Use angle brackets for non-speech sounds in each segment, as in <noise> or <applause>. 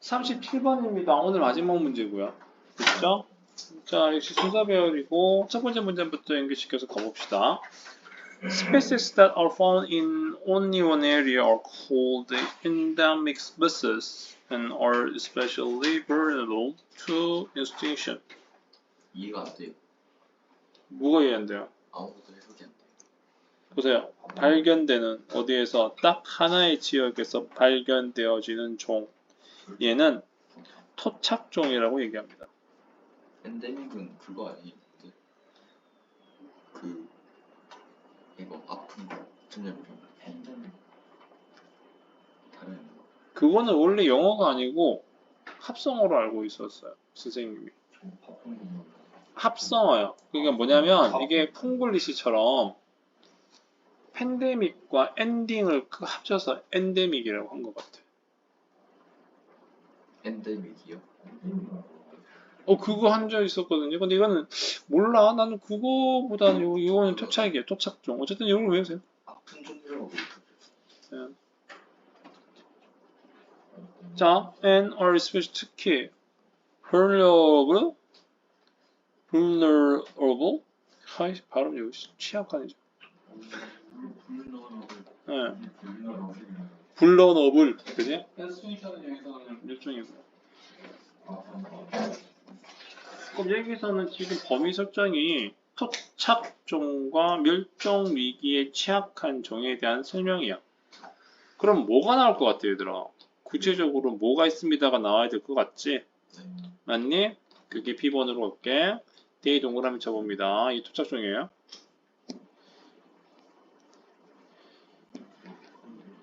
37번입니다. 오늘 마지막 문제고요. 그렇죠? 자, 역시 순서 배열이고 첫 번째 문제부터 연결시켜서 가봅시다. Species that are found in only one area are called endemic species and are especially vulnerable to extinction. 이해가 안 돼요. 뭐가 이해한대요? 아무것도 해석이 안 돼요. 보세요. 발견되는 어디에서 딱 하나의 지역에서 발견되어지는 종. 얘는 토착종이라고 얘기합니다. 엔데믹은 그거 아니에요? 그 이거 아픈 거 전염병 엔데믹 다른 거 그거는 원래 영어가 아니고 합성어로 알고 있었어요. 선생님이. 합성어요. 그게 뭐냐면 이게 풍글리시처럼 팬데믹과 엔딩을 그 합쳐서 엔데믹이라고 한 것 같아요. 엔데믹이요? 어 그거 한 적 있었거든요. 근데 이거는 몰라. 나는 그거보다는 요, 이거는 토착이에요. 토착종. 어쨌든 이걸 외우세요. 아픈 종류라고 예. 자, and are especially 특히 vulnerable, vulnerable, 하이 발음 여기 취약하네. 예. vulnerable, 그지? 수익하는 여기서는 일종이고. 그럼 여기서는 지금 범위 설정이 토착종과 멸종 위기에 취약한 종에 대한 설명이야. 그럼 뭐가 나올 것 같아, 얘들아? 구체적으로 뭐가 있습니다가 나와야 될 것 같지? 맞니? 그게 B번으로 갈게. D 동그라미 쳐봅니다. 이 토착종이에요.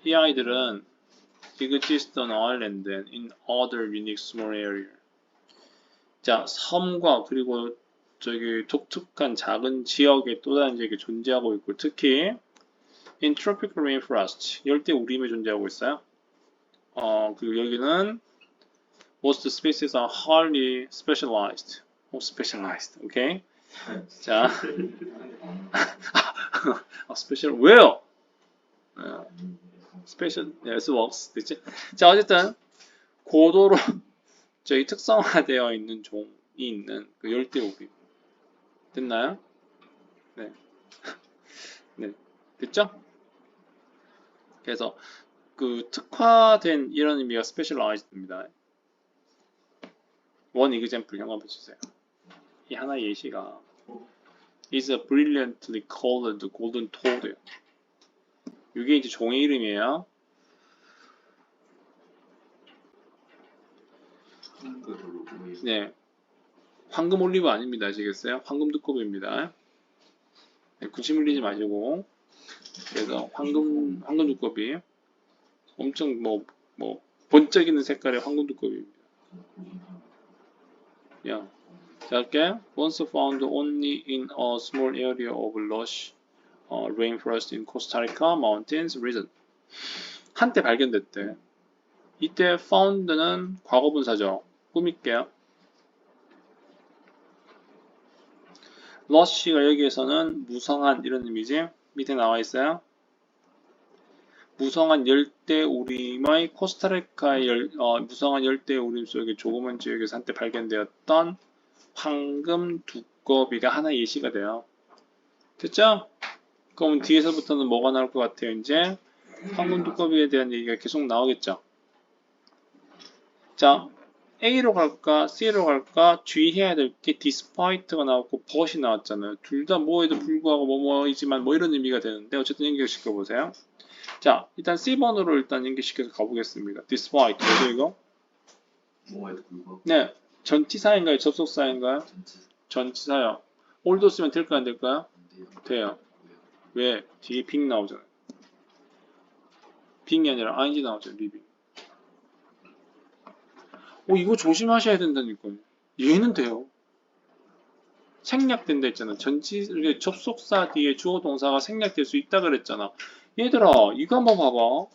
이 아이들은 exist on island and in other unique small area. 자, 섬과 그리고 저기 독특한 작은 지역에 또 다른 지역에 존재하고 있고 특히 in tropical rainforest 열대 우림에 존재하고 있어요. 어, 그리고 여기는 most species are highly specialized. 어, specialized. 오케이. 자, 아, special 왜요? 어, yes works 됐지? 자, 어쨌든 고도로 <laughs> 저희 특성화되어 있는 종이 있는 그 열대 우림 됐나요? 네. <laughs> 네. 됐죠? 그래서 그 특화된 이런 의미가 specialized입니다. 원형 한번 주세요. 이 하나 예시가 is a brilliantly colored golden toad예요. 이게 이제 종의 이름이에요. 네. 황금 올리브 아닙니다. 아시겠어요? 황금 두꺼비입니다. 네, 군침 흘리지 마시고. 그래서 황금, 황금 두꺼비. 엄청 뭐, 뭐, 번쩍이는 색깔의 황금 두꺼비입니다. 야. 자, 할게. Once found only in a small area of lush uh, rainforest in Costa Rica mountains region. 한때 발견됐대. 이때 found는 과거분사죠. 꾸밀게요. 러쉬가 여기에서는 무성한 이런 의미지. 밑에 나와 있어요. 무성한 열대 우림의 코스타리카의 열, 어, 무성한 열대 우림 속의 조그만 지역에서 한때 발견되었던 황금 두꺼비가 하나 예시가 돼요. 됐죠? 그럼 뒤에서부터는 뭐가 나올 것 같아요? 이제 황금 두꺼비에 대한 얘기가 계속 나오겠죠. 자, A로 갈까, C로 갈까, 주의해야 될 게 despite가 나왔고 but이 나왔잖아요. 둘 다 뭐에도 불구하고 뭐뭐이지만 뭐 이런 의미가 되는데 어쨌든 연결시켜 보세요. 자, 일단 C번으로 일단 연결시켜서 가보겠습니다. despite, 뭐죠 이거? 뭐에도 불구하고 네, 전치사인가요? 접속사인가요? 전치사요. 올도 쓰면 될까요? 안 될까요? 안 돼요. 왜? 뒤에 빙 나오잖아 요. 빙이 아니라 ing 나오죠, 리빙. 오, 이거 조심하셔야 된다니까요. 얘는 돼요. 생략된다 했잖아. 전치, 접속사 뒤에 주어 동사가 생략될 수 있다 그랬잖아. 얘들아, 이거 한번 봐봐.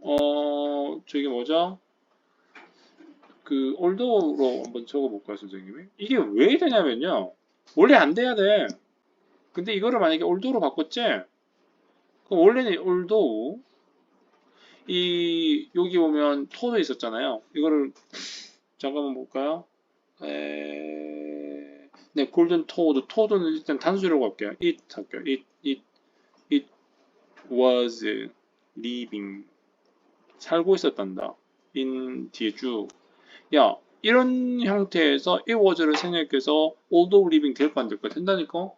어, 저기 뭐죠? 그, 올도로 한번 적어볼까요, 선생님이? 이게 왜 되냐면요. 원래 안 돼야 돼. 근데 이거를 만약에 올도로 바꿨지? 그럼 원래는 올도 이 여기 보면 토도 있었잖아요. 이거를 잠깐만 볼까요? 에... 네, 골든 토드. 토드는 일단 단수라고 할게요. It 할게요. It, it, it was living. 살고 있었단다. in 뒤에 쭉. 야, 이런 형태에서 it was를 생략해서 although living 될거 안 될거 된다니까?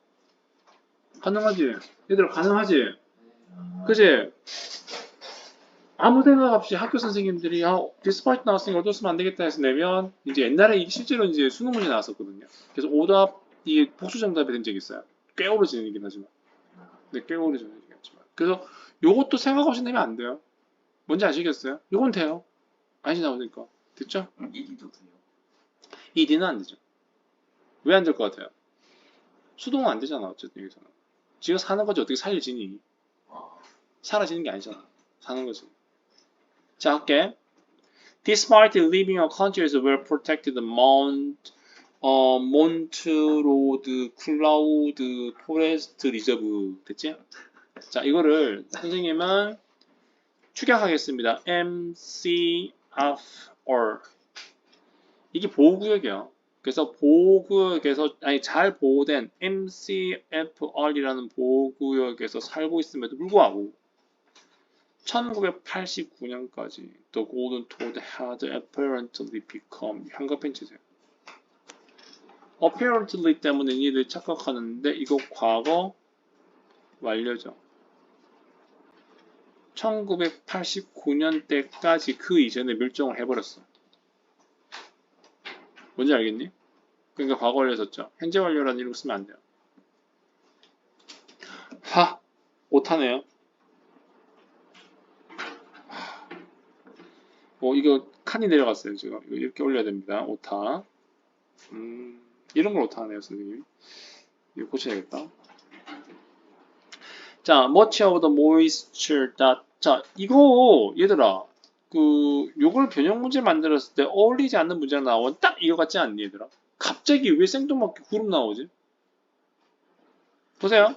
가능하지? 얘들아 가능하지? 그지? 아무 생각 없이 학교 선생님들이 아, despite 나왔으니까 어쩔 수 없으면 안 되겠다 해서 내면 이제 옛날에 이게 실제로 이제 수능 문제 나왔었거든요. 그래서 오답 이게 복수 정답이 된 적이 있어요. 꽤 오래전 얘기긴 하지만. 네, 꽤 오래전 얘기겠지만. 그래서 요것도 생각 없이 내면 안 돼요. 뭔지 아시겠어요? 요건 돼요. 아시 나오니까. 됐죠? 이기도 돼요. 이 D는 안 되죠. 왜 안 될 것 같아요? 수동은 안 되잖아, 어쨌든 여기서는. 지금 사는 거지 어떻게 살려지니? 아, 사라지는 게 아니잖아. 사는 거지. 자, 할게. Despite living in countries where protected Mount, 어, 몬트로드, 클라우드, 포레스트 리저브 됐지? 자, 이거를 선생님은 축약하겠습니다. MCFR 이게 보호구역이야. 그래서 보호구역에서 아니 잘 보호된 MCFR이라는 보호구역에서 살고 있음에도 불구하고 1989년까지 The Golden Toad had apparently become 형광펜치세요. apparently 때문에 니들 착각하는데 이거 과거 완료죠. 1989년 때까지 그 이전에 멸종을 해버렸어. 뭔지 알겠니? 그러니까 과거 완료 썼죠. 현재 완료라는 이름 쓰면 안 돼요. 하! 오타네요. 어, 이거 칸이 내려갔어요, 지금. 이렇게 올려야 됩니다. 오타. 음, 이런 걸 오타하네요, 선생님. 이거 고쳐야겠다. 자, much of the moisture that, 자, 이거, 얘들아, 그, 요걸 변형 문제 만들었을 때 어울리지 않는 문제가 나오면 딱 이거 같지 않니, 얘들아? 갑자기 왜 생뚱맞게 구름 나오지? 보세요.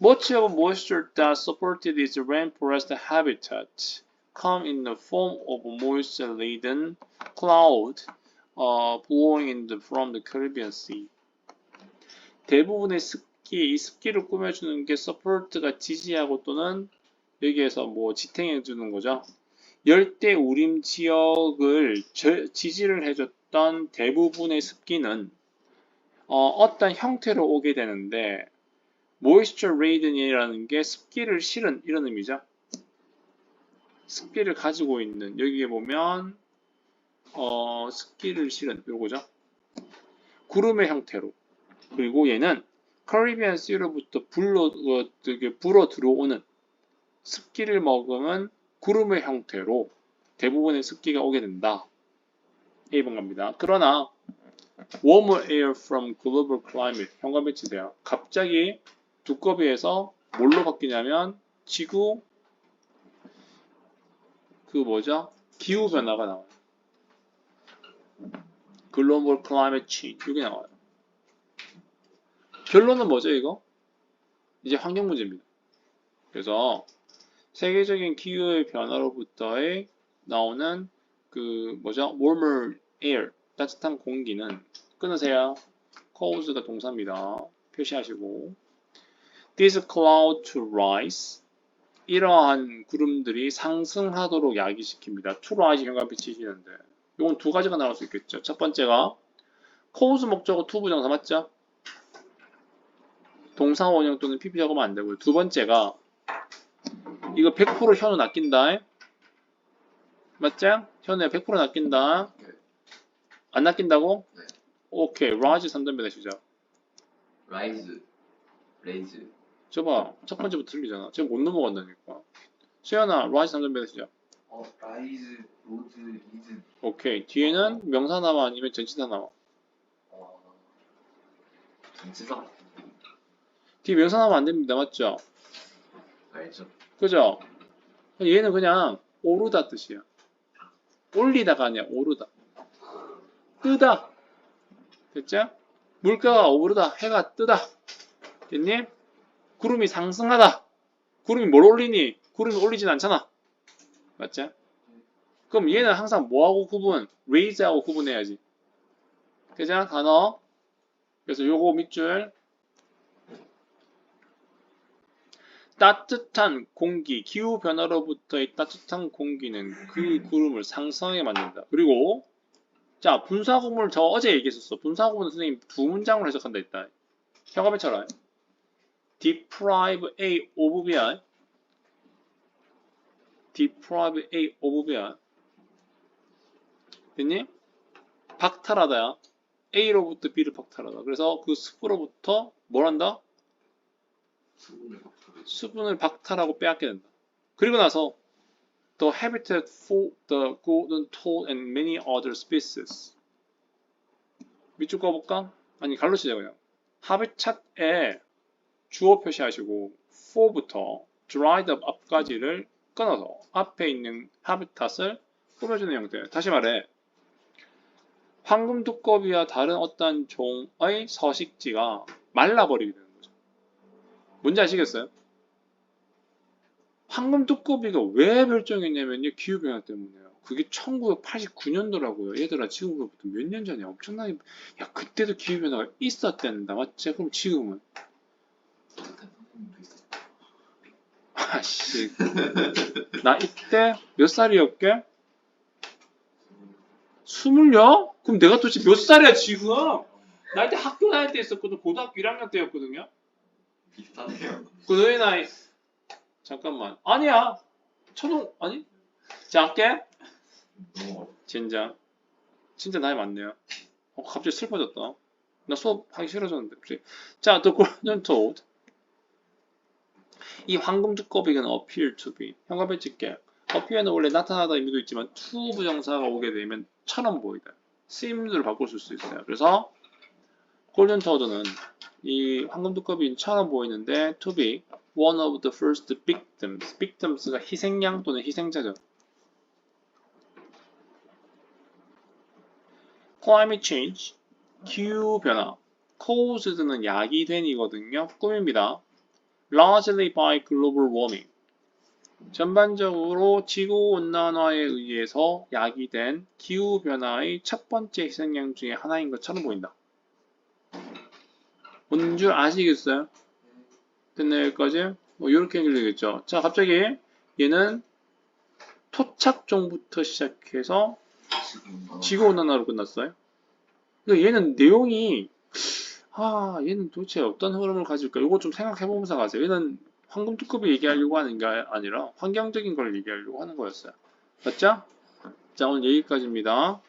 Much of moisture that supported its rainforest habitat come in the form of moisture-laden cloud uh, blowing in the, from the Caribbean Sea. 대부분의 습기, 이 습기를 꾸며주는 게 support가 지지하고 또는 여기에서 뭐 지탱해주는 거죠. 열대 우림 지역을 저- 지지를 해줬던 대부분의 습기는 어, 떤 형태로 오게 되는데 moisture laden이라는 게 습기를 실은 이런 의미죠. 습기를 가지고 있는 여기에 보면 어, 습기를 실은 요거죠. 구름의 형태로 그리고 얘는 카리비안 씨로부터 불러 어, 불어 들어오는 습기를 먹으면 구름의 형태로 대부분의 습기가 오게 된다. 1번 갑니다. 그러나 warmer air from global climate 현관에 치세요. 갑자기 두꺼비에서 뭘로 바뀌냐면 지구 그 뭐죠? 기후 변화가 나와요. 글로벌 클라이밋 체인지 이게 나와요. 결론은 뭐죠 이거? 이제 환경 문제입니다. 그래서 세계적인 기후의 변화로부터의 나오는 그 뭐죠? warmer air 따뜻한 공기는 끊으세요. cause가 동사입니다. 표시하시고 this cloud to rise 이러한 구름들이 상승하도록 야기시킵니다. to rise 경관빛 치시는데 이건 두 가지가 나올 수 있겠죠. 첫 번째가 cause 목적어 to 부정사 맞죠? 동사 원형 또는 pp 적으면 안 되고요. 두 번째가 이거 100% 현우 낚인다. 맞죠? 현우에 100% 낚인다. 네. 안 낚인다고? 네. 오케이. 라지 3단배 다시죠. 라이즈, 레이즈, 저봐. 첫 번째부터 틀리잖아. 지금 못 넘어간다니까. 수연아, 라지 3단배 다시죠. 어, 라이즈, 로즈, 리즈, 오케이. 뒤에는 명사 나와 아니면 전치사 나와. 어, 전치사 뒤에 명사 나오면 안 됩니다. 맞죠? 알죠? 그죠? 얘는 그냥 오르다 뜻이야. 올리다가 아니야. 오르다. 뜨다. 됐죠? 물가가 오르다. 해가 뜨다. 됐니? 구름이 상승하다. 구름이 뭘 올리니? 구름이 올리진 않잖아. 맞죠? 그럼 얘는 항상 뭐하고 구분? raise하고 구분해야지. 그죠? 단어. 그래서 요거 밑줄 따뜻한 공기, 기후 변화로부터의 따뜻한 공기는 그 구름을 상승하게 만든다. 그리고 자 분사 구문을 저 어제 얘기했었어. 분사 구문 선생님 두 문장으로 해석한다 했다. 형아배처럼 deprive A of B야. deprive A of B야. 됐니? 박탈하다야. A로부터 B를 박탈하다. 그래서 그 숲으로부터 뭘 한다? 수분을 박탈하고 빼앗게 된다. 그리고 나서 the habitat for the golden toad and many other species. 밑줄 꺼볼까? 아니 갈로 치자 그냥. 하비tat에 주어 표시하시고 for부터 dried up 앞까지를 끊어서 앞에 있는 habitat을 꾸며주는 형태. 다시 말해. 황금 두꺼비와 다른 어떤 종의 서식지가 말라버리게 거죠. 뭔지 아시겠어요? 황금 두꺼비가 왜 멸종했냐면요. 기후변화 때문에요. 그게 1989년도라고요. 얘들아, 지금부터 몇 년 전이야. 엄청나게, 야, 그때도 기후변화가 있었댄다. 맞지? 그럼 지금은? 아씨. 나 이때 몇 살이었게? 스물요? 그럼 내가 도대체 몇 살이야, 지금? 나 이때 학교 다닐 때 있었거든. 고등학교 1학년 때였거든요. 비슷하네요. 그 너희 나이 잠깐만. 아니야. 초등 아니? 어려. 진짜. 진짜 나이 많네요. 어, 갑자기 슬퍼졌다. 나 수업 하기 싫어졌는데 갑자기. 자 The Golden Toad. 이 황금 두꺼비는 appear to be. 형광펜 찍게. appear는 원래 나타나다 의미도 있지만 to 부정사가 오게 되면 처럼 보이다. seems를 바꿀 수 있어요. 그래서 골든 토드는 이 황금 두꺼비 처럼 보이는데 to be one of the first victims. victims가 희생양 또는 희생자죠. climate change, 기후 변화. caused는 야기된이거든요. 꿈입니다. largely by global warming. 전반적으로 지구 온난화에 의해서 야기된 기후 변화의 첫 번째 희생양 중에 하나인 것처럼 보인다. 뭔 줄 아시겠어요? 됐나요, 여기까지? 뭐, 이렇게 해결되겠죠. 자, 갑자기 얘는 토착종부터 시작해서 지구온난화로 끝났어요. 그러니까 얘는 내용이, 아, 얘는 도대체 어떤 흐름을 가질까? 이거 좀 생각해보면서 가세요. 얘는 황금 두꺼비 얘기하려고 하는 게 아니라 환경적인 걸 얘기하려고 하는 거였어요. 맞죠? 자, 오늘 여기까지입니다.